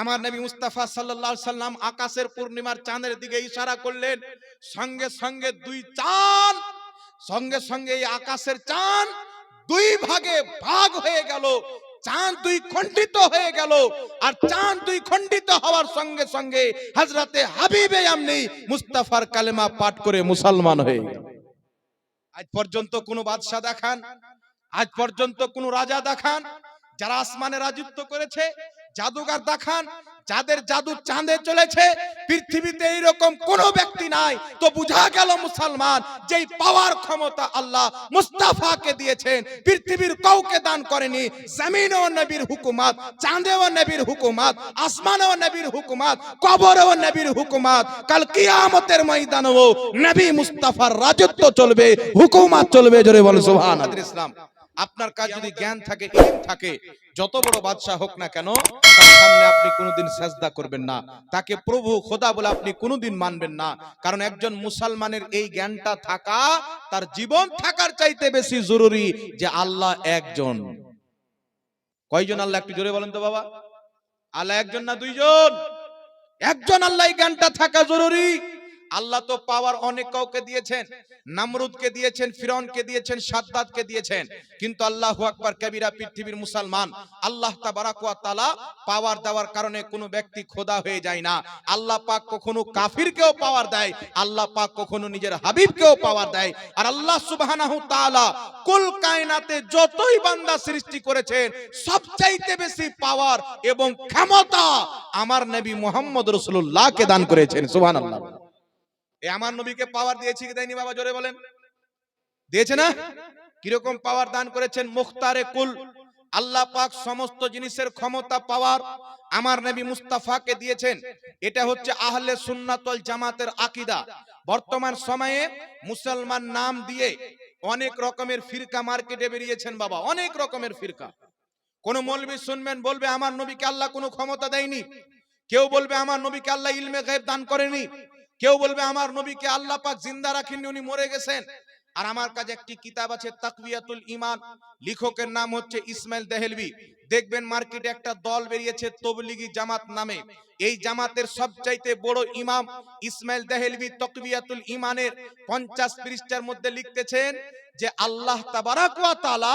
আমার নবী মুস্তাফা সাল্লাল্লাহু আলাইহি সাল্লাম আকাশের পূর্ণিমার চাঁদের দিকে ইশারা করলেন, সঙ্গে সঙ্গে দুই চাঁদ, সঙ্গে সঙ্গে এই আকাশের চাঁদ দুই ভাগে ভাগ হয়ে গেল। চাঁদ দুই খণ্ডিত হয়ে গেল আর চাঁদ দুই খণ্ডিত হওয়ার সঙ্গে সঙ্গে হযরতে হাবিবে আমনি মুস্তাফার কালেমা পাঠ করে মুসলমান হয়ে গেল। আজ পর্যন্ত কোনো বাদশা দেখান, আজ পর্যন্ত কোনো রাজা দেখান যারা আসমানে রাজত্ব করেছে জাদুগার দেখান, যাদের জাদু চাঁদে চলেছে, পৃথিবীতে এইরকম কোন ব্যক্তি নাই। তো বুঝা গেল মুসলমান, যেই পাওয়ার ক্ষমতা আল্লাহ মুস্তাফাকে দিয়েছেন, পৃথিবীর কাউকে দান করেনি। জমিনেও নবীর হুকুমাত, চাঁদেও নবীর হুকুমাত, আসমানেও নবীর হুকুমাত, কবরেও নবীর হুকুমাত। কাল কিয়ামতের ময়দানেও নবী মুস্তাফার রাজত্ব চলবে, হুকুমাত চলবে, জোরে বলে, সুবহানাল্লাহ। ইসলাম। আপনার কাছে যদি জ্ঞান থাকে ইলম থাকে যত বড় বাদশা হোক না কেন তার সামনে আপনি কোনোদিন সাজদা করবেন না। তাকে প্রভু খোদা বলে আপনি কোনোদিন মানবেন না। কারণ একজন মুসলমানের এই জ্ঞানটা থাকা তার জীবন থাকার চাইতে বেশি জরুরি যে আল্লাহ একজন। কয়জন আল্লাহ একটু জোরে বলেন তো বাবা? আল্লাহ একজন না দুইজন? একজন আল্লাহ এই জ্ঞানটা থাকা জরুরি। আল্লাহ তো পাওয়ার অনেক কাউকে দিয়েছেন। নামরুদকে দিয়েছেন ফিরনকে দিয়েছেন, সাদ্দাতকে দিয়েছেন। কিন্তু আল্লাহু আকবার কবিরা পৃথিবীর মুসলমান। আল্লাহ তাবারাক ওয়া পাওয়ার দেওয়ার কারণে কোনো ব্যক্তি খোদা হয়ে যায় না। আল্লাহ পাক কখনো কাফিরকেও পাওয়ার দেয়, আল্লাহ পাক কখনো নিজের হাবিবকেও পাওয়ার দেয়। আর আল্লাহ সুবহানাহু তাআলা কুল কায়নাতে যতই বান্দা সৃষ্টি করেছেন, সবচাইতে বেশি পাওয়ার এবং ক্ষমতা আমার নবী মুহাম্মদ রাসূলুল্লাহকে দান করেছেন, সুবহানাল্লাহ। এ আমার নবীকে পাওয়ার দিয়েছি কি দেয়নি বাবা? জোরে বলেন। দিয়েছে না? কীরকম পাওয়ার দান করেছেন? মুখতারে কুল। আল্লাহ পাক সমস্ত জিনিসের ক্ষমতা পাওয়ার আমার নবী মুস্তাফাকে দিয়েছেন। এটা হচ্ছে আহলে সুন্নাতল জামাতের আকিদা। বর্তমান সময়ে মুসলমান নাম দিয়ে অনেক রকমের ফিরকা মার্কেটে বেরিয়েছেন বাবা। অনেক রকমের ফিরকা। কোন মৌলবী শুনবেন বলবে আমার নবীকে আল্লাহ কোনো ক্ষমতা দেয়নি। কেউ বলবে আমার নবীকে আল্লাহ ইলমে গায়েব দান করেনি। কেউ বলবে, আমার নবীকে আল্লাহ পাক জিন্দা রাখেননি, উনি মরে গেছেন। আর আমার কাছে একটি কিতাব আছে তাকবিয়াতুল ইমান লেখকের নাম হচ্ছে ইসমাইল দেহেলভি। দেখবেন মার্কেটে একটা দল বেরিয়েছে, তবলিগি জামাত নামে। এই জামাতের সবচাইতে বড় ইমাম ইসমাইল দেহেলভি তকবিয়াতুল ইমানের পঞ্চাশ পৃষ্ঠার মধ্যে লিখতেছেন যে, আল্লাহ তাআলা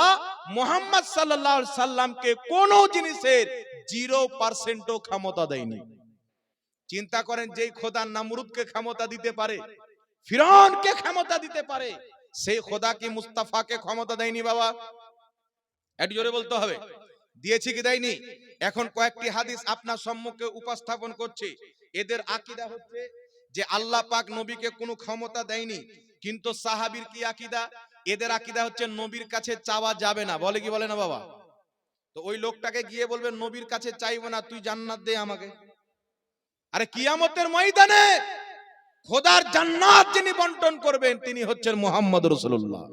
মুহাম্মদ আলাইহি সাল্লামকে কোন জিনিসের জিরো পার্সেন্টও ক্ষমতা দেয়নি। চিন্তা করেন যেই খোদা নামরুদকে ক্ষমতা দিতে পারে ফিরনকে ক্ষমতা দিতে পারে, সেই খোদা কি মুস্তাফাকে ক্ষমতা দেয়নি বাবা? একটু জোরে বলতে হবে। দিয়েছি কি দেয়নি? এখন কয়েকটি হাদিস আপনার সম্মুখে উপস্থাপন করছি। এদের আকিদা হচ্ছে যে আল্লাহ পাক নবীকে কোনো ক্ষমতা দেয়নি, কিন্তু সাহাবীর কি আকিদা? এদের আকিদা হচ্ছে নবীর কাছে চাওয়া যাবে না। বলে কি বলে না বাবা? তো ওই লোকটাকে গিয়ে বলবে, নবীর কাছে চাইব না, তুই জান্নাত দে আমাকে। আরে কিয়ামতের ময়দানে খোদার জান্নাত যিনি বন্টন করবেন, তিনি হচ্ছেন মুহাম্মদ রাসূলুল্লাহ।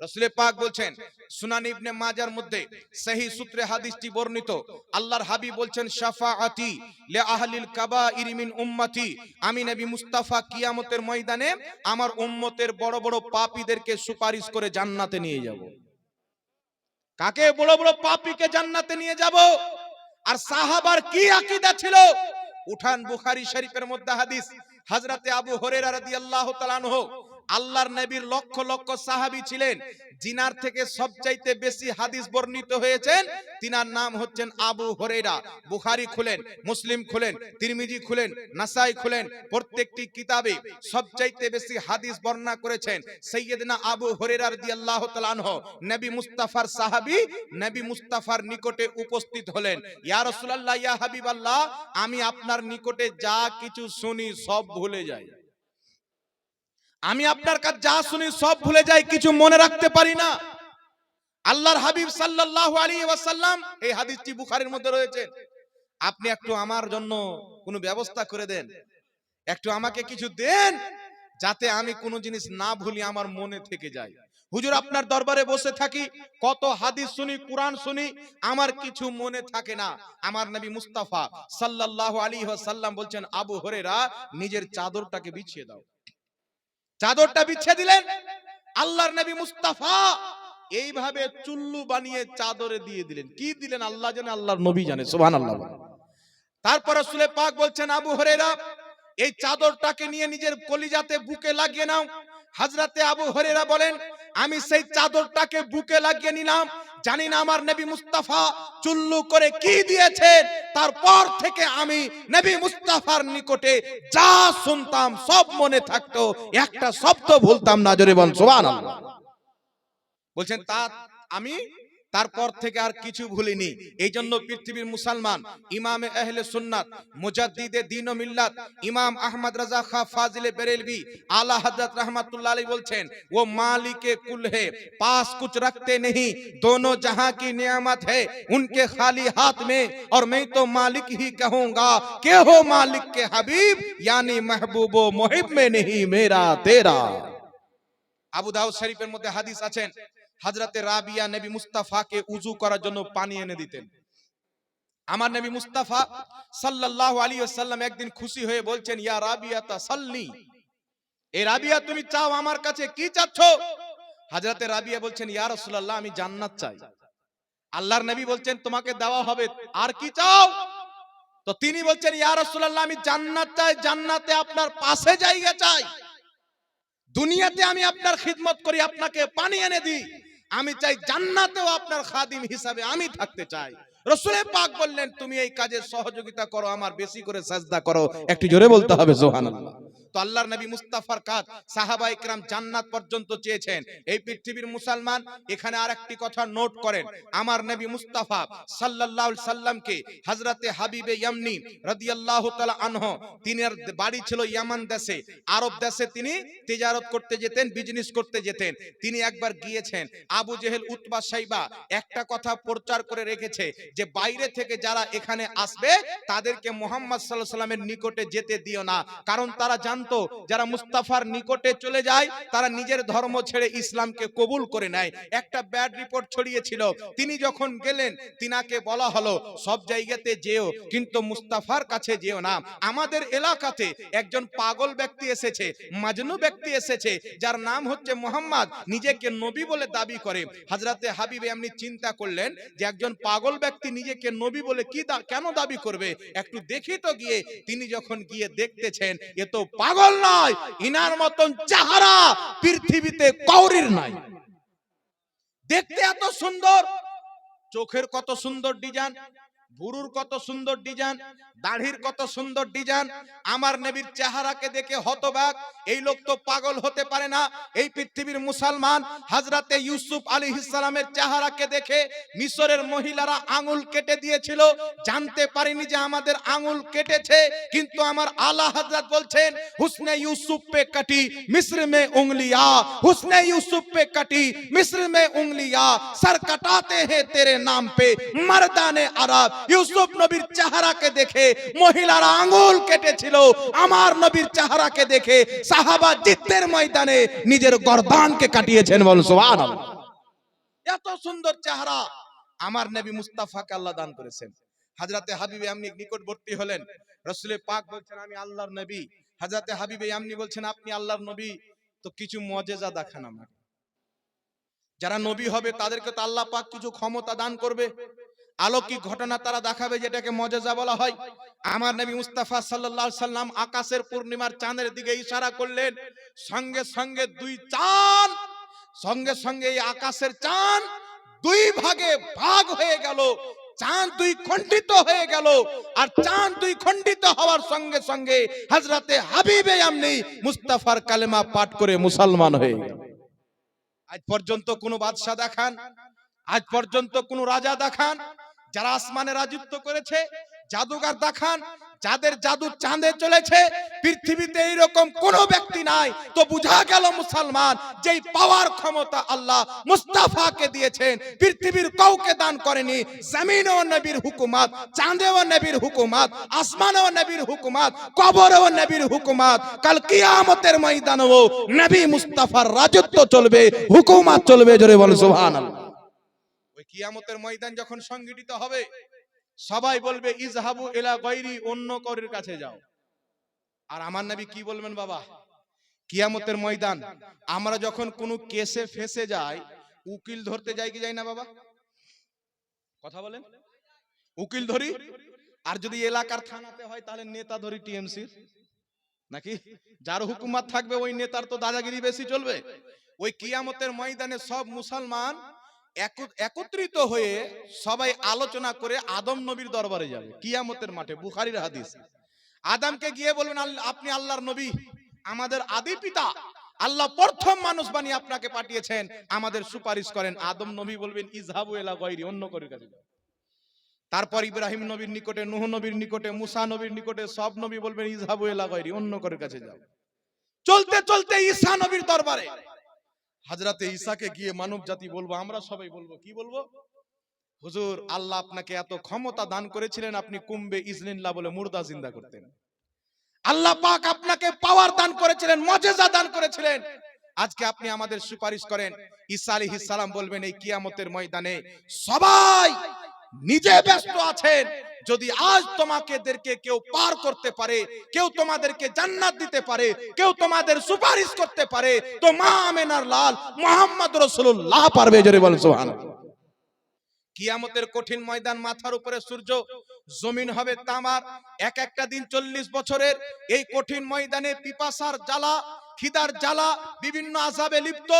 রাসূলে পাক বলছেন, সুনান ইবনে মাজার মধ্যে সহি সূত্রে হাদিসটি বর্ণিত, আল্লাহর হাবিব বলছেন, শাফাআতি লি আহলিল কাবাইর মিন উম্মতি, আমি নবী মুস্তাফা কিয়ামতের ময়দানে আমার উম্মতের বড় বড় পাপীদেরকে সুপারিশ করে জান্নাতে নিয়ে যাব। কাকে বড় বড় পাপীকে জান্নাতে নিয়ে যাব? আর সাহাবার কি আকীদা ছিল? উঠান বুখারি শরীফের মধ্যে হাদিস হাজরাতে আবু হরের রাদি আল্লাহ তাআলা আনহু আল্লাহর নবীর লক্ষ লক্ষ সাহাবী ছিলেন। জিনার থেকে সবচাইতে বেশি হাদিস বর্ণিত হয়েছেন। তিনার নাম হচ্ছেন আবু হুরায়রা। বুখারী খুলেন, মুসলিম খুলেন, তিরমিজি খুলেন, নাসাই খুলেন, প্রত্যেকটি কিতাবে সবচাইতে বেশি হাদিস বর্ণনা করেছেন সাইয়্যিদনা আবু হুরায়রা রাদিয়াল্লাহু তাআলা আনহু। নবী মুস্তাফার সাহাবী, নবী মুস্তাফার নিকটে উপস্থিত হলেন। ইয়া রাসূলুল্লাহ, ইয়া হাবিবাল্লাহ, আমি আপনার নিকটে যা কিছু শুনি সব ভুলে যাই। আমি আপনার কাছে যা শুনি সব ভুলে যাই, কিছু মনে রাখতে পারি না। আল্লাহর হাবিব সাল্লাল্লাহু আলাইহি ওয়াসাল্লাম এই হাদিসটি বুখারীর মধ্যে রয়েছে। আপনি একটু আমার জন্য কোনো ব্যবস্থা করে দেন। একটু আমাকে কিছু দেন, যাতে আমি কোনো জিনিস না ভুলি আমার মনে থেকে যায়। হুজুর, আপনার দরবারে বসে থাকি, কত হাদিস শুনি, কোরআন শুনি, আমার কিছু মনে থাকে না। আমার নবী মুস্তাফা সাল্লাল্লাহু আলাইহি ওয়াসাল্লাম বলছেন, আবু হুরায়রা, নিজের চাদরটাকে বিছিয়ে দাও। চাদরটা বিচ্ছে দিলেন। আল্লাহর নবী মুস্তাফা এইভাবে চুল্লু বানিয়ে চাদরে দিয়ে দিলেন। কি দিলেন? আল্লাহ জানে, আল্লাহর নবী জানে, সুবহানাল্লাহ তারপরে সুলে পাক বলছেন, আবু হরেরা এই চাদরটাকে নিয়ে নিজের কলিজাতে বুকে লাগিয়ে নাও। হাজরাতে আবু হরেরা বলেন, আমি সেই চাদরটাকে বুকে লাগিয়ে নিলাম জানি না আমার নবী মুস্তাফা চুল্লু করে কি দিয়েছেন। তারপর থেকে আমি নবী মুস্তাফার নিকটে যা শুনতাম, সব মনে থাকতো। একটা শব্দ ভুলতাম না, জোরে বল সুবহানাল্লাহ। বলছেন, তা আমি তারপর থেকে আর কিছু ভুলিনি এই জন্য পৃথিবীর মুসলমান ইমাম আহলে সুন্নাত মুজাদ্দিদে দিন ও মিল্লাত ইমাম আহমদ রাজা খা ফাজিলে বেরেলভি আলা হযরত रहमतुल्लाह अलैहि বলছেন वो मालिक कुल है पास कुछ रखते नहीं दोनों जहां की नियामत है उनके खाली हाथ में और मैं तो मालिक ही कहूंगा के हो मालिक के हबीब यानी महबूबो मुहिब में नहीं मेरा तेरा আবু দাউদ শরীফের মধ্যে হাদিস আছেন হযরতে রাবিয়া নবী মুস্তাফাকে উজু করার জন্য পানি এনে দিতেন। আমার নবী মুস্তাফা সাল্লাল্লাহু আলাইহি ওয়াসাল্লাম একদিন খুশি হয়ে বলছেন, ইয়া রাবিয়া তাসাল্লি এই রাবিয়া তুমি চাও আমার কাছে কি চাচ্ছ? হযরতে রাবিয়া বলছেন, ইয়া রাসূলুল্লাহ, আমি জান্নাত চাই। আল্লাহর নবী বলছেন, তোমাকে দেওয়া হবে, আর কি চাও? তো তিনি বলছেন, ইয়া রাসূলুল্লাহ, আমি জান্নাত চাই, জান্নাতে আপনার পাশে জায়গা চাই। দুনিয়াতে আমি আপনার খিদমত করি, আপনাকে পানি এনে দিই। আমি চাই জান্নাতেও আপনার খাদিম হিসাবে আমি থাকতে চাই। রসুলে পাক বললেন তুমি এই কাজে সহযোগিতা করো আমার বেশি করে সাজদা করো। একটু জোরে বলতে হবে সুবহানাল্লাহ। তো আল্লাহর নবী মুস্তাফার কাজ সাহাবা ইকরাম জান্নাত পর্যন্ত চেয়েছেন। এই পৃথিবীর মুসলমান এখানে আরেকটি কথা নোট করেন। আমার নবী মুস্তাফা সাল্লাল্লাহু আলাইহি সাল্লামকে হযরতে হাবিবে ইয়ামনি রাদিয়াল্লাহু তাআলা আনহু তিনার বাড়ি ছিল ইয়ামান দেশে। আরব দেশে তিনি তিজারত করতে যেতেন বিজনেস করতে যেতেন। তিনি একবার গিয়েছেন আবু জেহেল উতবা সাইবা একটা কথা প্রচার করে রেখেছে যে বাইরে থেকে যারা এখানে আসবে, তাদেরকে মোহাম্মদ আলাইহি সাল্লামের নিকটে যেতে দিও না। কারণ তারা জানতো, যারা মুস্তাফার নিকটে চলে যায়, তারা নিজের ধর্ম ছেড়ে ইসলামকে কবুল করে নেয়। একটা ব্যাড রিপোর্ট ছড়িয়েছিল। তিনি যখন গেলেন, তিনাকে বলা হলো, সব জায়গাতে যেও, কিন্তু মুস্তাফার কাছে যেও না। আমাদের এলাকাতে একজন পাগল ব্যক্তি এসেছে, মাজনু ব্যক্তি এসেছে, যার নাম হচ্ছে মোহাম্মদ। নিজেকে নবী বলে দাবি করে। হাজরাতে হাবিবে এমনি চিন্তা করলেন যে একজন পাগল ব্যক্তি নিজেকে নবী বলে কি কেন দাবি করবে? একটু দেখি তো গিয়ে। তিনি যখন গিয়ে দেখতেছেন, এ তো পাগল নয়, ইনার মতন চাহারা পৃথিবীতে কৌরির নাই। দেখতে এত সুন্দর, চোখের কত সুন্দর ডিজাইন। ভুরুর কত সুন্দর ডিজাইন দাঢ়ির কত সুন্দর ডিজাইন, আমার নেবির চেহারাকে দেখে হতবাক, এই লোক তো পাগল হতে পারে না। এই পৃথিবীর মুসলমান হাজরাতে ইউসুফ আলী ইসলামের চেহারাকে দেখে মিশরের মহিলারা আঙুল কেটে দিয়েছিল। জানতে পারিনি যে আমাদের আঙুল কেটেছে, কিন্তু আমার আলা হাজরাত বলছেন, হুসনে ইউসুফ পে কাটি, মিশ্র মে উংলিয়া, হুসনে ইউসুফ পে কাটি, মিশ্র মে উংলিয়া, সর কাটাতে হে তেরে নাম পে, মর্দানে আরব। ইউসুফ নবীর চেহারাকে দেখে, মহিলারা আঙুল কেটেছিল। আমার নবীর চেহারাকে দেখে সাহাবা জিদ্দের ময়দানে নিজের গর্দানকে কাটিয়েছেন বল, সুবহানাল্লাহ। এত সুন্দর চেহারা। আমার নবী মুস্তাফাকে আল্লাহ দান করেছেন। হাজরাতে হাবিবে আমনি নিকটবর্তী হলেন। রসুলের পাক বলছেন, আমি আল্লাহর নবী। হাজরাতে হাবিবে আমনি বলছেন, আপনি আল্লাহর নবী? তো কিছু মজেজা দেখান আমাকে। যারা নবী হবে, তাদেরকে তো আল্লাহ পাক কিছু ক্ষমতা দান করবে। আলৌকিক ঘটনা তারা দেখাবে যেটাকে মজেজা বলা হয়। আমার নবী মুস্তাফা আলাইহি সাল্লাম আকাশের পূর্ণিমার চাঁদের দিকে ইশারা করলেন, সঙ্গে সঙ্গে দুই চাঁদ, সঙ্গে সঙ্গে এই আকাশের চাঁদ দুই ভাগে ভাগ হয়ে গেল। চাঁদ দুই খণ্ডিত হয়ে গেল আর চাঁদ দুই খণ্ডিত হওয়ার সঙ্গে সঙ্গে হযরতে হাবিবে আমনি মুস্তাফার কালেমা পাঠ করে মুসলমান হয়ে গেল। আজ পর্যন্ত কোনো বাদশা দেখান, আজ পর্যন্ত কোনো রাজা দেখান যারা আসমানে রাজত্ব করেছে জাদুগার দেখান, যাদের জাদু চাঁদে চলেছে, পৃথিবীতে এইরকম কোন ব্যক্তি নাই। তো বুঝা গেল মুসলমান, যেই পাওয়ার ক্ষমতা আল্লাহ মুস্তাফাকে দিয়েছেন, পৃথিবীর কাউকে দান করেনি। জমিনেও নবীর হুকুমাত, চাঁদেও নবীর হুকুমাত, আসমানেও নবীর হুকুমাত, কবরেও নবীর হুকুমাত। কাল কিয়ামতের ময়দানেও নবী মুস্তাফার রাজত্ব চলবে, হুকুমাত চলবে, জোরে বল, সুবহানাল্লাহ। কিয়ামতের ময়দান যখন সংগঠিত হবে, সবাই বলবে, ইজহাবু ইলা গায়রি, অন্য করের কাছে যাও। আর আমার নবী কি বলবেন বাবা? কিয়ামতের ময়দান, আমরা যখন কোনো কেসে ফেসে যাই, উকিল ধরতে যাই কি যাই না বাবা? কথা বলেন। উকিল ধরি? আর যদি এলাকার থানাতে হয়, তাহলে নেতা ধরি টিএমসির। নাকি? যার হুকুমত থাকবে, ওই নেতার তো দাদাগিরি বেশি চলবে। ওই কিয়ামতের ময়দানে সব মুসলমান একত্রিত হয়ে সবাই আলোচনা করে আদম নবীর দরবারে যাবে, কিয়ামতের মাঠে, বুখারির হাদিস। গিয়ে বলবেন আপনি আল্লাহর নবী, আমাদের আদি পিতা, আল্লাহ প্রথম মানুষ বানিয়ে আপনাকে পাঠিয়েছেন, আমাদের সুপারিশ করেন। আদম নবী বলবেন, ইজহাবু এলা অন্য করে কাছে তারপর ইব্রাহিম নবীর নিকটে, নুহ নবীর নিকটে, মুসা নবীর নিকটে, সব নবী বলবেন, ইজহাবু এলা গৈরি অন্য করে কাছে যাও। চলতে চলতে ঈসা নবীর দরবারে হাজরাতে ঈসাকে গিয়ে মানব জাতি বলব আমরা সবাই বলব কি বলব? হুজুর আল্লাহ আপনাকে এত ক্ষমতা দান করেছিলেন আপনি কুম্বে ইজলিল্লাহ বলে মুর্দা জিন্দা করতেন। আল্লাহ পাক আপনাকে পাওয়ার দান করেছিলেন মজেজা দান করেছিলেন। আজকে আপনি আমাদের সুপারিশ করেন ঈসা আলাইহিস সালাম বলবেন এই কিয়ামতের ময়দানে সবাই নিজে ব্যস্ত আছেন। যদি আজ তোমাকেদেরকে কেউ পার করতে পারে, কেউ তোমাদেরকে জান্নাত দিতে পারে, কেউ তোমাদের সুপারিশ করতে পারে, তো মা আমেনার লাল মোহাম্মদ রসুল্লাহ পারবে জোরে বলেন সুবহানাল্লাহ। কিয়ামতের কঠিন ময়দান মাথার উপরে সূর্য, জমিন হবে তামার, এক একটা দিন চল্লিশ বছরের, এই কঠিন ময়দানে পিপাসার জ্বালা খিদার জ্বালা বিভিন্ন আজাবে লিপ্ত।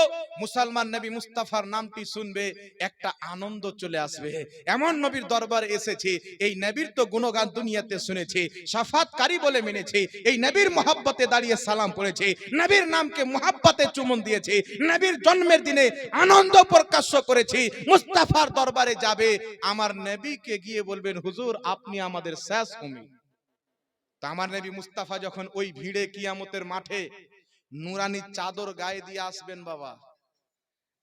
মুসলমান নবী মুস্তাফার নামটি শুনবে, একটা আনন্দ চলে আসবে। এমন নবীর দরবার এসেছে, এই নবীর তো গুণগান দুনিয়াতে শুনেছে, সাফাতকারী বলে মেনেছে, এই নবীর মহাব্বতে দাঁড়িয়ে সালাম করেছে নবীর নামকে মহাব্বতে চুমন দিয়েছে, নবীর জন্মের দিনে আনন্দ প্রকাশ্য করেছে, মুস্তাফার দরবারে যাবে, আমার নবীকে গিয়ে বলবেন, হুজুর, আপনি আমাদের শেষ উমি তা আমার নবী মুস্তাফা যখন ওই ভিড়ে কিয়ামতের মাঠে নুরানি চাদর গায়ে দিয়ে আসবেন বাবা।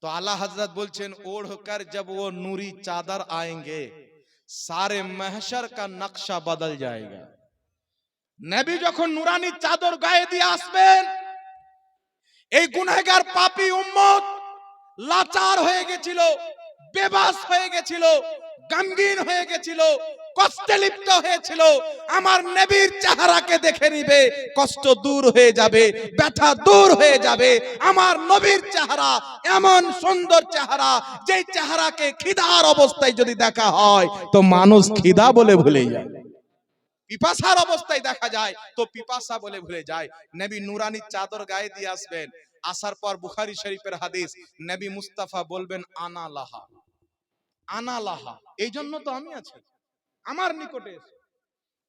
তো আল্লাহ হজরত বলছেন, ওড় কর জব ও নুরি চাদর আয়েঙ্গে, সারে মহসর কা নকশা বদল যায়গা নবী যখন নুরানি চাদর গায়ে দিয়ে আসবেন, এই গুনাহগার পাপী উম্মত লাচার হয়ে গেছিল, বেবাস হয়ে গেছিল, গামগীন হয়ে গেছিল কষ্টে লিপ্ত হয়েছিল। আমার নবীর চেহারাকে দেখে নিবে, কষ্ট দূর হয়ে যাবে, ব্যথা দূর হয়ে যাবে। আমার নবীর চেহারা এমন সুন্দর চেহারা, যেই চেহারাকে খিদার অবস্থায় যদি দেখা হয়, তো মানুষ খিদা বলে ভুলে যায়। পিপাসার অবস্থায় দেখা যায়, তো পিপাসা বলে ভুলে যায়। নবী নুরানি চাদর গায়ে দিয়ে আসবেন। আসার পর বুখারি শরীফের হাদিস, নবী মুস্তাফা বলবেন, আনা লাহা। আনা লাহা। এই জন্য তো আমি আছি। আমার নিকটে।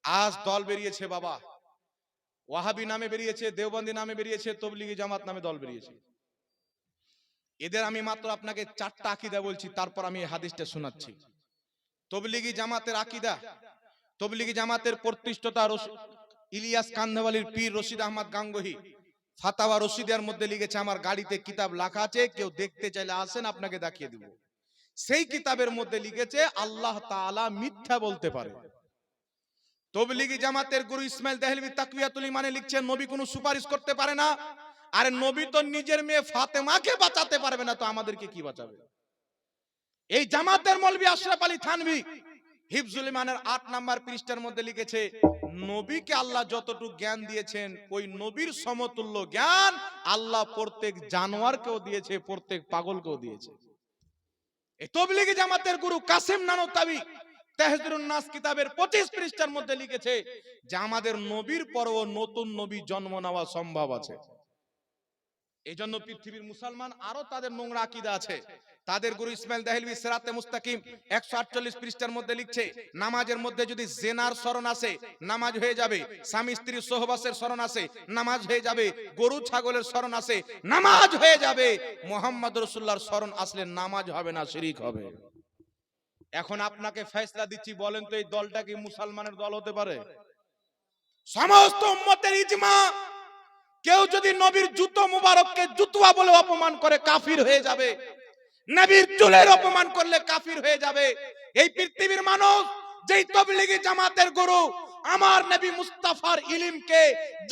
আজ দল বেরিয়েছে বাবা। ওয়াহাবি নামে বেরিয়েছে, দেওবন্দি নামে বেরিয়েছে, তবলিগি জামাত নামে দল বেরিয়েছে। এদের আমি মাত্র আপনাকে চারটা আকিদা বলছি, তারপর আমি হাদিসটা শোনাচ্ছি। তবলিগি জামাতের আকিদা, তবলিগি জামাতের প্রতিষ্ঠতা ইলিয়াস কান্দাওয়ালির পীর রশিদ আহমদ গাঙ্গহি। ফাতাওয়া রশিদের মধ্যে লিখেছে, আমার গাড়িতে কিতাব লেখা আছে, কেউ দেখতে চাইলে আসেন, আপনাকে দেখিয়ে দিব। সেই কিতাবের মধ্যে লিখেছে, আল্লাহ তাআলা মিথ্যা বলতে পারে। তবলিগি জামাতের গুরু ইসমাইল দেহলভি তাকবিয়াতুল ইমানে লিখছেন, নবী কোনো সুপারিশ করতে পারে না। আরে নবী তো নিজের মেয়ে ফাতেমাকে বাঁচাতে পারবে না, তো আমাদেরকে কি বাঁচাবে? এই জামাতের মৌলবী আশরাফ আলী থানভী, হিফজুল ইমানের আট নাম্বার পৃষ্ঠার মধ্যে লিখেছে, নবীকে আল্লাহ যতটুকু জ্ঞান দিয়েছেন, ওই নবীর সমতুল্য জ্ঞান আল্লাহ প্রত্যেক জানোয়ারকেও দিয়েছে, প্রত্যেক পাগলকেও দিয়েছে। এই তবলিগি জামাতের গুরু কাসিম নানতাবি তেহজরুন নাস কিতাবের পঁচিশ পৃষ্ঠার মধ্যে লিখেছে যে আমাদের নবীর পরও নতুন নবী জন্ম নেওয়া সম্ভব আছে। এই জন্য পৃথিবীর মুসলমান আরও তাদের নোংরা আকিদা আছে। তাদের গুরু ইসমাইল দাহিলবি সেরাতে মুস্তাকিম একশো আটচল্লিশ পৃষ্ঠার মধ্যে লিখছে, নামাজের মধ্যে যদি জেনার স্মরণ আসে, নামাজ হয়ে যাবে, স্বামী স্ত্রীর সহবাসের স্মরণ আসে, নামাজ হয়ে যাবে, গরু ছাগলের স্মরণ আসে, নামাজ হয়ে যাবে, মোহাম্মদ রসুল্লাহর স্মরণ আসলে নামাজ হবে না, শিরিক হবে। এখন আপনাকে ফেসলা দিচ্ছি, বলেন তো এই দলটা কি মুসলমানের দল হতে পারে? সমস্ত উম্মতের ইজমা, কেউ যদি নবীর জুতো মুবারককে জুতুয়া বলে অপমান করে কাফির হয়ে যাবে নবীর চুলের অপমান করলে কাফির হয়ে যাবে। এই পৃথিবীর মানুষ, যেই তবলিগি জামাতের গুরু, আমার নবী মুস্তাফার ইলিমকে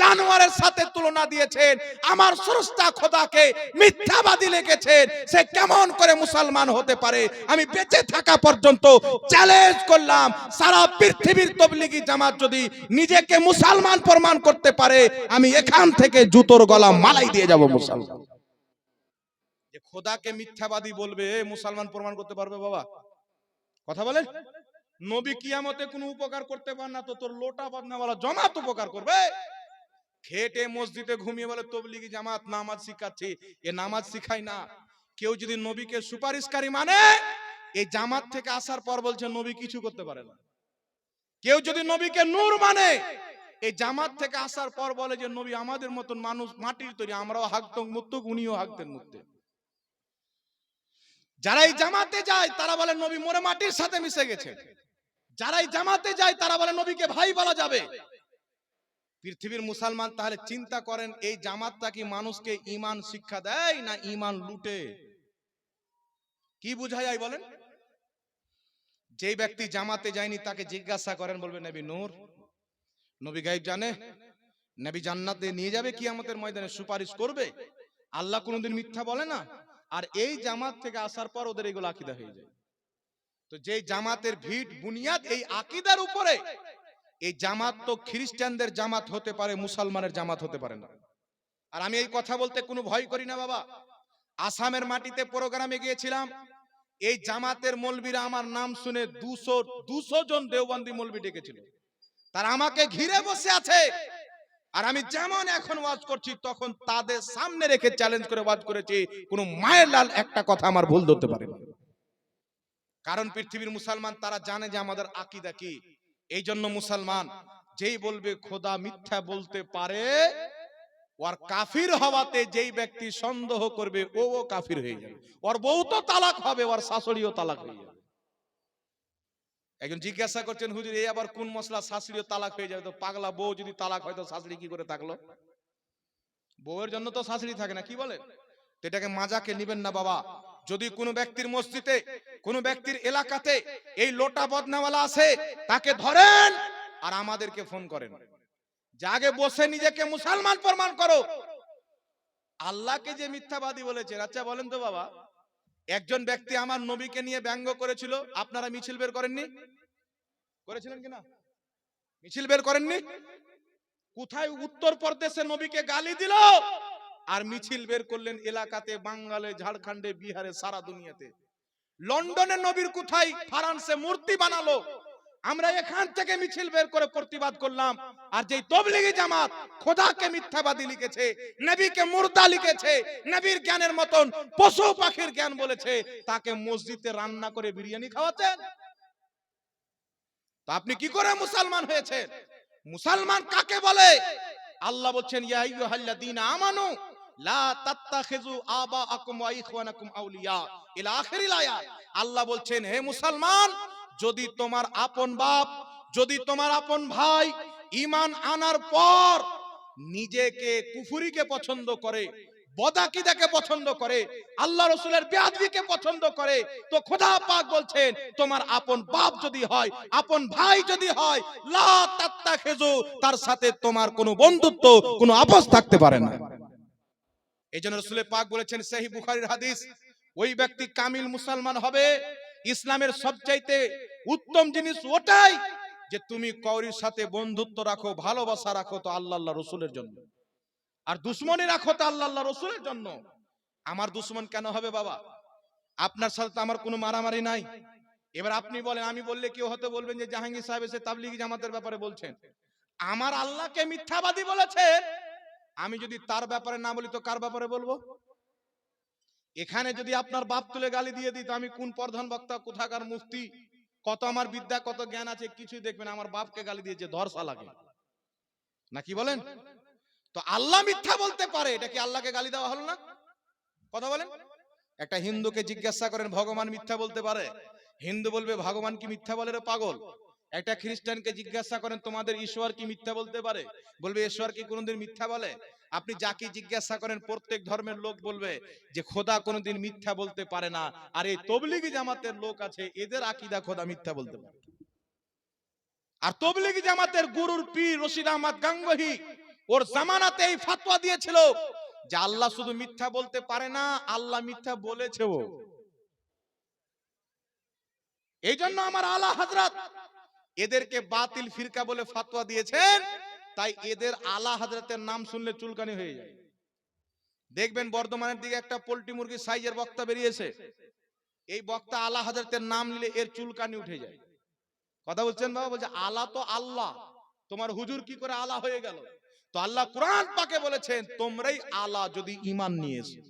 জানোয়ারের সাথে তুলনা দিয়েছেন, আমার স্রষ্টা খোদাকে মিথ্যাবাদী লিখেছেন, সে কেমন করে মুসলমান হতে পারে? আমি বেঁচে থাকা পর্যন্ত চ্যালেঞ্জ করলাম, সারা পৃথিবীর তবলিগি জামাত যদি নিজেকে মুসলমান প্রমাণ করতে পারে, আমি এখান থেকে জুতোর গলা মালাই দিয়ে যাব মুসলমান। খোদাকে মিথ্যাবাদী বলবে মুসলমান প্রমাণ করতে পারবে বাবা। কথা বলেন? নবী কিয়ামতে কোনো উপকার করতে পার না তো তোর লোটা বদনাওয়ালা জমাত উপকার করবে। খেটে মসজিদে ঘুমিয়ে বলে, তবলিগি জামাত, নামাজ শিখাচ্ছি। এ নামাজ শিখাই না। কেউ যদি নবীকে সুপারিশকারী মানে এই জামাত থেকে আসার পর বলছে, নবী কিছু করতে পারে না। কেউ যদি নবীকে নূর মানে এই জামাত থেকে আসার পর বলে যে, নবী আমাদের মতন মানুষ, মাটির তৈরি, আমরাও হাঁকতং মুক্তক উনিও হাঁকতেন মুক্তে যারা এই জামাতে যায়, তারা বলে নবী মোরে মাটির সাথে মিশে গেছে। যারা এই জামাতে যায়, তারা বলে নবীকে ভাই বলা যাবে। পৃথিবীর মুসলমান তাহলে চিন্তা করেন, এই জামাতটা কি মানুষকে ইমান শিক্ষা দেয় না ইমান লুটে? কি বুঝায় যায় বলেন? যেই ব্যক্তি জামাতে যায়নি, তাকে জিজ্ঞাসা করেন, বলবে, নবী নূর, নবী গাইব জানে, নবী জান্নাতে নিয়ে যাবে কি আমাদের ময়দানে সুপারিশ করবে? আল্লাহ কোনোদিন মিথ্যা বলে না। আর এই জামাত থেকে আসার পর ওদের এগুলো আকিদা হয়ে যায়। তো যেই জামাতের ভিট, বুনিয়াদ এই আকিদার উপরে, এই জামাত তো খ্রিস্টানদের জামাত হতে পারে, মুসলমানের জামাত হতে পারে না। আর আমি এই কথা বলতে কোনো ভয় করি না, বাবা। আসামের মাটিতে প্রোগ্রামে গিয়েছিলাম, এই জামাতের মলবিরা আমার নাম শুনে দুশো দুশো জন দেওবন্দি মলবি ডেকেছিল। তারা আমাকে ঘিরে বসে আছে। আর আমি যেমন এখন ওয়াজ করছি, তখন তাদের সামনে রেখে চ্যালেঞ্জ করে ওয়াজ করেছি। কোনো মায়ের লাল একটা কথা আমার ভুল ধরতে পারে কারণ পৃথিবীর মুসলমান, তারা জানে যে আমাদের আকিদা কি। এই জন্য মুসলমান, যেই বলবে খোদা মিথ্যা বলতে পারে, ওর কাফির হওয়াতে যেই ব্যক্তি সন্দেহ করবে ও কাফির হয়ে যাবে। ওর বউ তো তালাক হবে, ওর শাশুড়িও তালাক হয়ে যাবে। একজন জিজ্ঞাসা করছেন, হুজুর এই আবার কোন মশলা শাশুড়িও তালাক হয়ে যাবে? তো পাগলা বউ যদি তালাক হয়, তো শাশুড়ি কি করে থাকল? বউয়ের জন্য তো শাশুড়ি থাকে না, কি বলে? এটাকে মাজাকে নিবেন না বাবা। যদি কোনো ব্যক্তির মসজিদে, কোনো ব্যক্তির এলাকাতে এই লোটা বদনাওয়ালা আছে, তাকে ধরেন আর আমাদেরকে ফোন করেন। যে আগে বসে নিজেকে মুসলমান প্রমাণ করো। আল্লাহকে যে মিথ্যাবাদী বলেছে আচ্ছা বলেন তো বাবা। একজন ব্যক্তি আমার নবীকে নিয়ে ব্যঙ্গ করেছিল, আপনারা মিছিল বের করেননি? করেছিলেন কিনা? মিছিল বের করেননি? কোথায় উত্তর প্রদেশে নবীকে গালি দিল? আর মিছিল বের করলেন এলাকাতে, বাঙ্গালে, ঝাড়খণ্ডে, বিহারে, সারা দুনিয়াতে। লন্ডনের নবীর কোথায় ফ্রান্সে মূর্তি বানালো। আমরা এখান থেকে মিছিল বের করে প্রতিবাদ করলাম। আর যেই তবলিগি জামাত খোদাকে মিথ্যাবাদী লিখেছে, নবীকে মুর্দা লিখেছে, নবীর জ্ঞানের মতন পশু পাখির জ্ঞান বলেছে, তাকে মসজিদে রান্না করে বিরিয়ানি খাওয়াতেন তো আপনি কি করে মুসলমান হয়েছে মুসলমান কাকে বলে? আল্লাহ বলছেন, ইয়া আইয়ুহাল্লাযীনা আমানু, লা তাত্তাখিযু আবাআকুম ওয়া ইখওয়ানাকুম আউলিয়া। ইলা আখিরিল আয়াত। আল্লাহ বলছেন, হে মুসলমান যদি তোমার আপন বাপ, যদি তোমার আপন ভাই ইমান আনার পর নিজেকে কুফুরিকে পছন্দ করে, বদাকিদাকে পছন্দ করে, আল্লাহ রসুলের বেয়াদবিকে পছন্দ করে, তো খোদা পাক বলছেন, তোমার আপন বাপ যদি হয়, আপন ভাই যদি হয়, লা তাত্তাখিযু, তার সাথে তোমার কোনো বন্ধুত্ব, কোনো আপোষ থাকতে পারে না। এই জন্য রসুলের পাক বলেছেন সহি বুখারীর হাদিস, ওই ব্যক্তি কামিল মুসলমান হবে ইসলামের সবচাইতে উত্তম জিনিস ওটাই যে তুমি কৌরির সাথে বন্ধুত্ব রাখো ভালোবাসা রাখো তো আল্লাহ আল্লাহ রসুলের জন্য। আর দুশ্মনী রাখো তো আল্লাহ আল্লাহ রসুলের জন্য। আমার দুশ্মন কেন হবে বাবা? আপনার সাথে তো আমার কোনো মারামারি নাই। এবার আপনি বলেন আমি বললে কেউ হতে বলবেন যে জাহাঙ্গীর সাহেব এসে তাবলিগি জামাতের ব্যাপারে বলছেন। আমার আল্লাহকে মিথ্যাবাদী বলেছেন। আমি যদি তার ব্যাপারে না বলি তো কার ব্যাপারে বলব? এখানে যদি আপনার বাপ তুলে গালি দিয়ে দিই তো আমি কোন প্রধান বক্তা, কোথাকার মুফতি, কত আমার বিদ্যা, কত জ্ঞান আছে, কিছুই দেখবেন আমার বাপকে গালি দিয়েছে ধরসা লাগে। না কি বলেন? তো আল্লাহ মিথ্যা বলতে পারে, এটা কি আল্লাহকে গালি দেওয়া হলো না? কথা বলেন। একটা হিন্দুকে জিজ্ঞাসা করেন, ভগবান মিথ্যা বলতে পারে? হিন্দু বলবে, ভগবান কি মিথ্যা বলে পাগল? একটা খ্রিস্টানকে জিজ্ঞাসা করেন, তোমাদের ঈশ্বর কি মিথ্যা বলতে পারে? বলবে, ঈশ্বর কি কোনোদিন মিথ্যা বলে? আপনি যাকে জিজ্ঞাসা করেন, প্রত্যেক ধর্মের লোক বলবে যে, খোদা কোনোদিন মিথ্যা বলতে পারে না। আর এই তবলিগি জামাতের লোক আছে, এদের আকিদা খোদা মিথ্যা বলতে পারে। আর তবলিগি জামাতের গুরুর পীর রশিদ আহমদ গাঙ্গহি, ওর জামানাতে এই ফাতোয়া দিয়েছিল যে, আল্লাহ শুধু মিথ্যা বলতে পারে না, আল্লাহ মিথ্যা বলেছেও। এই জন্য আমার আলা হাজরাত এদেরকে বাতিল ফিরকা বলে ফাতোয়া দিয়েছেন, তাই এদের আলা হাজরাতের নাম শুনলে চুলকানি হয়ে যায়। দেখবেন বর্ধমানের দিকে একটা পোল্ট্রি মুরগির সাইজের বক্তা বেরিয়েছে। এই বক্তা আলা হাজরাতের নাম নিলে এর চুলকানি উঠে যায়। কথা বলছেন বাবা? বলছে, আলা তো আল্লাহ। তোমার হুজুর কি করে আলা হয়ে গেল? তো আল্লাহ কোরআন পাকে বলেছেন, তোমরাই আলা যদি ইমান নিয়ে এসো।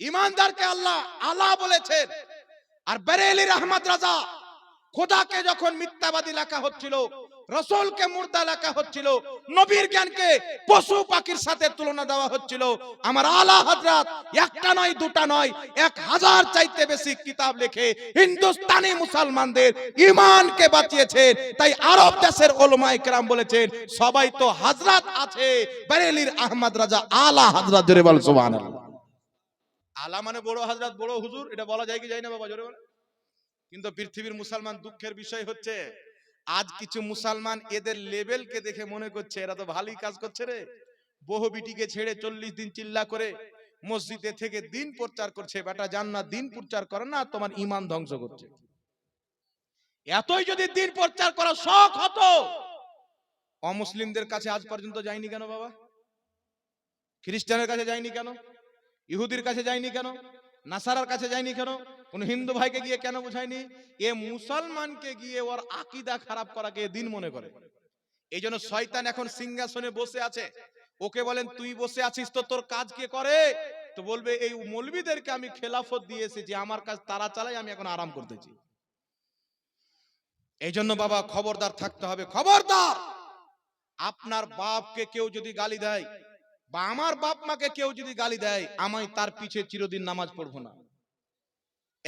ইমানদারকে আল্লাহ আলা বলেছেন। আর বেরেলির আহমদ রাজা খোদাকে যখন মিথ্যাবাদী লেখা হচ্ছিল মুর্দা লেখা হচ্ছিল, নবীর জ্ঞানকে পশু পাখির সাথে তুলনা দেওয়া হচ্ছিল, আমার আলা একটা নয়, দুটা নয়, এক হাজার চাইতে বেশি কিতাব হিন্দুস্তানি মুসলমানদের ইমানকে বাঁচিয়েছেন। তাই আরব দেশের ওলমায়ে কেরাম বলেছেন, সবাই তো হযরত আছে, বেরেলির আহমদ রাজা আলা হাজরাত জোরে বল আলা মানে বড় হাজরাত বড় হুজুর, এটা বলা যায় কি? যায় না বাবা, জোরে বল। কিন্তু পৃথিবীর মুসলমান দুঃখের বিষয় হচ্ছে, আজ কিছু মুসলমান এদের লেভেলকে দেখে মনে করছে, এরা তো ভালোই কাজ করছে রে। বহু বিটিকে ছেড়ে চল্লিশ দিন চিল্লা করে মসজিদে থেকে দিন প্রচার করছে, বেটা জান না দিন প্রচার করে না, তোমার ইমান ধ্বংস করছে। এতই যদি দিন প্রচার করা শখ হতো, অমুসলিমদের কাছে আজ পর্যন্ত যায়নি কেন বাবা? খ্রিস্টানের কাছে যায়নি কেন? ইহুদির কাছে যায়নি কেন? নাসারার কাছে যায়নি কেন? কোন হিন্দু ভাইকে গিয়ে কেন বুঝায়নি এ মুসলমানকে গিয়ে ওর আকিদা খারাপ করাকে দিন মনে করে এই জন্য শয়তান এখন সিংহাসনে বসে আছে ওকে বলেন তুই বসে আছিস তো তোর কাজ কে করে তো বলবে এই মৌলবীদেরকে আমি খেলাফত দিয়েছি যে আমার কাজ তারা চালাই আমি এখন আরাম করতেছি এই জন্য বাবা খবরদার থাকতে হবে। খবরদার! আপনার বাপকে কেউ যদি গালি দেয় বা আমার বাপ মাকে কেউ যদি গালি দেয়, আমি তার পিছে চিরদিন নামাজ পড়ব না।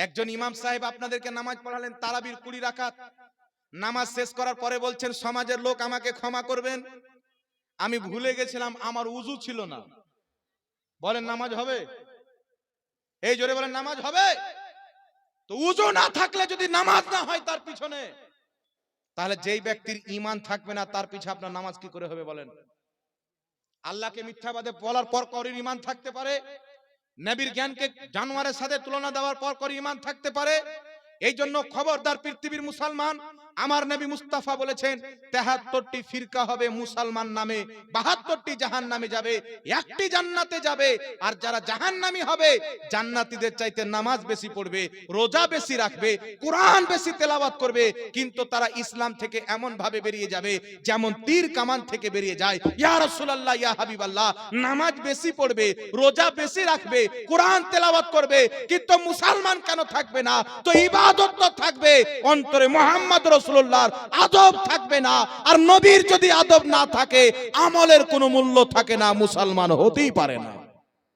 একজন ইমাম সাহেব আপনাদেরকে নামাজ পড়ালেন, তারাবির কুড়ি রাখাত নামাজ শেষ করার পরে বলছেন, সমাজের লোক আমাকে ক্ষমা করবেন। আমি ভুলে গেছিলাম, আমার উজু ছিল না। বলেন, নামাজ হবে? এই জোরে বলেন, নামাজ হবে? তো উজু না থাকলে যদি নামাজ না হয় তার পিছনে, তাহলে যেই ব্যক্তির ইমান থাকবে না, তার পিছে আপনার নামাজ কি করে হবে বলেন? আল্লাহকে মিথ্যাবাদে বলার পর করির ইমান থাকতে পারে? নবীর জ্ঞানকে জানোয়ারের সাথে তুলনা দেওয়ার পর করে ইমান থাকতে পারে। এই জন্য খবরদার পৃথিবীর মুসলমান আমার নবী মুস্তাফা বলেছেন, তেহাত্তরটি ফিরকা হবে মুসলমান নামে, বাহাত্তরটি জাহান নামে যাবে, একটি জান্নাতে যাবে, আর যারা জাহান নামী হবে, জান্নাতীদের চাইতে নামাজ বেশি পড়বে, রোজা বেশি রাখবে, কোরআন বেশি তেলাওয়াত করবে, কিন্তু তারা ইসলাম থেকে এমন ভাবে বেরিয়ে যাবে, যেমন তীর কামান থেকে বেরিয়ে যায়। ইয়া রাসূলুল্লাহ, ইয়া হাবিবাল্লাহ, নামাজ বেশি পড়বে, রোজা বেশি রাখবে, কোরআন তেলাওয়াত করবে, কিন্তু মুসলমান কেন থাকবে না? তো ইবাদত তো থাকবে, অন্তরে মোহাম্মদ রসুল্লাহর আদব থাকবে না। আর নবীর যদি আদব না থাকে, আমলের কোনো মূল্য থাকে না, মুসলমান হতেই পারে না।